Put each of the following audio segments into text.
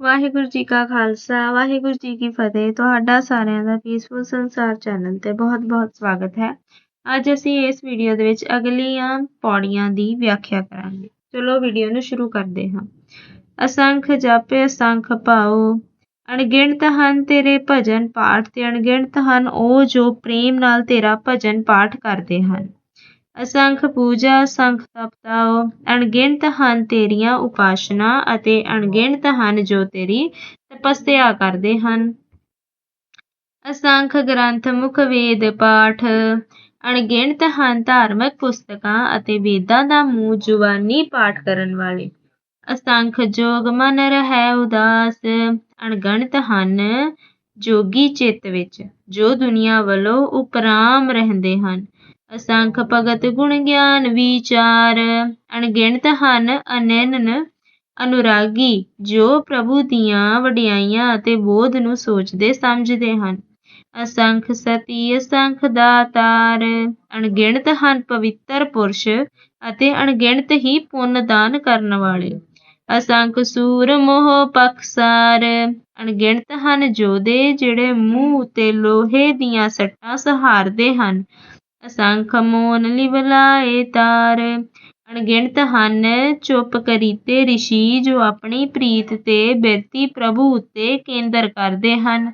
ਵਾਹਿਗੁਰੂ ਜੀ ਕਾ ਖਾਲਸਾ, ਵਾਹਿਗੁਰੂ ਜੀ ਕੀ ਫਤਿਹ। ਤੁਹਾਡਾ ਸਾਰਿਆਂ ਦਾ ਪੀਸਫੁਲ ਸੰਸਾਰ ਚੈਨਲ ਤੇ ਬਹੁਤ-ਬਹੁਤ ਸਵਾਗਤ ਹੈ। ਅੱਜ ਅਸੀਂ ਇਸ ਵੀਡੀਓ ਦੇ ਵਿੱਚ ਅਗਲੀਆਂ ਪੌੜੀਆਂ ਦੀ ਵਿਆਖਿਆ ਕਰਾਂਗੇ। ਚਲੋ ਵੀਡੀਓ ਨੂੰ ਸ਼ੁਰੂ ਕਰਦੇ ਹਾਂ। ਅਸੰਖ ਜਾਪੇ, ਅਸੰਖ ਭਾਉ, ਅਣਗਿਣਤ ਹਨ ਤੇਰੇ ਭਜਨ ਪਾਠ ਤੇ ਅਣਗਿਣਤ ਹਨ ਉਹ ਜੋ ਪ੍ਰੇਮ ਨਾਲ ਤੇਰਾ ਭਜਨ ਪਾਠ ਕਰਦੇ ਹਨ। ਅਸੰਖ ਪੂਜਾ ਅਸੰਖ ਤਪਤਾਓ, ਅਣਗਿਣਤ ਹਨ ਤੇਰੀਆਂ ਉਪਾਸਨਾ ਅਤੇ ਅਣਗਿਣਤ ਹਨ ਜੋ ਤੇਰੀ ਤਪੱਸਿਆ ਕਰਦੇ ਹਨ। ਅਸੰਖ ਗ੍ਰੰਥ, ਮੁਖ ਵੇਦ, ਪਾਠ, ਅਣਗਿਣਤ ਹਨ ਧਾਰਮਿਕ ਪੁਸਤਕਾਂ ਅਤੇ ਵੇਦਾਂ ਦਾ ਮੂੰਹ ਜ਼ੁਬਾਨੀ ਪਾਠ ਕਰਨ ਵਾਲੇ। ਅਸੰਖ ਜੋਗ ਮਨ ਰਹਿ ਉਦਾਸ, ਅਣਗਿਣਤ ਹਨ ਜੋਗੀ ਚਿੱਤ ਵਿੱਚ, ਜੋ ਦੁਨੀਆ ਵੱਲੋਂ ਉਪਰਾਮ ਰਹਿੰਦੇ ਹਨ। ਅਸੰਖ ਭਗਤ ਗੁਣ ਗਿਆਨ ਵਿਚਾਰ, ਅਣਗਿਣਤ ਹਨ, ਅਨੰਨ ਅਨੁਰਾਗੀ, ਜੋ ਪ੍ਰਭੂ ਦੀਆਂ ਵਡਿਆਈਆਂ ਅਤੇ ਬੋਧ ਨੂੰ ਸੋਚਦੇ ਸਮਝਦੇ ਹਨ। ਅਸੰਖ ਸਤੀ, ਅਸੰਖ ਦਾਤਾਰ, ਅਣਗਿਣਤ ਹਨ ਪਵਿੱਤਰ ਪੁਰਸ਼ ਅਤੇ ਅਣਗਿਣਤ ਹੀ ਪੁੰਨ ਦਾਨ ਕਰਨ ਵਾਲੇ। ਅਸੰਖ ਸੂਰ, ਮੋਹ ਪਖਸਾਰ ਅਣਗਿਣਤ ਹਨ ਯੋਧੇ ਜਿਹੜੇ ਮੂੰਹ ਉਤੇ ਲੋਹੇ ਦੀਆਂ ਸੱਟਾਂ ਸਹਾਰਦੇ ਹਨ। ਅਸੰਖ ਮੋਨ ਲਿਵਲਾਏ ਤਾਰ। ਅਣਗਿਣਤ ਹਨ, ਚੁੱਪ ਕਰੀਤੇ ਰਿਸ਼ੀ ਜੋ ਆਪਣੀ ਪ੍ਰੀਤ ਤੇ ਬਿਰਤੀ ਪ੍ਰਭੂ ਉੱਤੇ ਕੇਂਦਰ ਕਰਦੇ ਹਨ।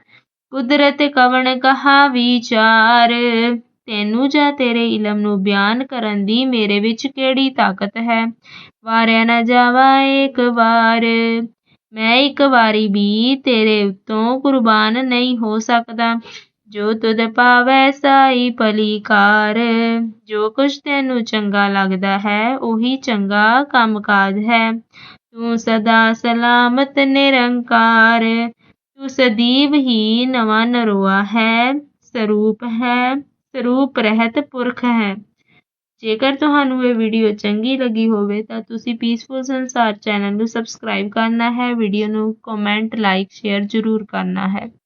ਕੁਦਰਤ ਕਵਣ ਕਹਾ ਵਿਚਾਰ? ਤੈਨੂੰ ਜਾਂ ਤੇਰੇ ਇਲਮ ਨੂੰ ਬਿਆਨ ਕਰਨ ਦੀ ਮੇਰੇ ਵਿੱਚ ਕਿਹੜੀ ਤਾਕਤ ਹੈ? ਵਾਰਿਆ ਨਾ ਜਾਵਾ ਇੱਕ ਵਾਰ। ਮੈਂ ਇੱਕ ਵਾਰੀ ਵੀ ਤੇਰੇ ਉੱਤੋਂ ਕੁਰਬਾਨ ਨਹੀਂ ਹੋ ਸਕਦਾ। ਜੋ ਤੁਧ ਪਾਵੈ ਸਾਈ ਭਲੀਕਾਰ, ਜੋ ਕੁਛ ਤੈਨੂੰ ਚੰਗਾ ਲੱਗਦਾ ਹੈ, ਉਹੀ ਚੰਗਾ ਕੰਮਕਾਜ ਹੈ। ਤੂੰ ਸਦਾ ਸਲਾਮਤ ਨਿਰੰਕਾਰ, ਤੂੰ ਸਦੀਵ ਹੀ ਨਵਾਂ ਨਰੋਆ ਹੈ, ਸਰੂਪ ਹੈ, ਸਰੂਪ ਰਹਿਤ ਪੁਰਖ ਹੈ। ਜੇਕਰ ਤੁਹਾਨੂੰ ਇਹ ਵੀਡੀਓ ਚੰਗੀ ਲੱਗੀ ਹੋਵੇ ਤਾਂ ਤੁਸੀਂ ਪੀਸਫੁਲ ਸੰਸਾਰ ਚੈਨਲ ਨੂੰ ਸਬਸਕ੍ਰਾਈਬ ਕਰਨਾ ਹੈ, ਵੀਡੀਓ ਨੂੰ ਕਮੈਂਟ ਲਾਈਕ ਸ਼ੇਅਰ ਜ਼ਰੂਰ ਕਰਨਾ ਹੈ।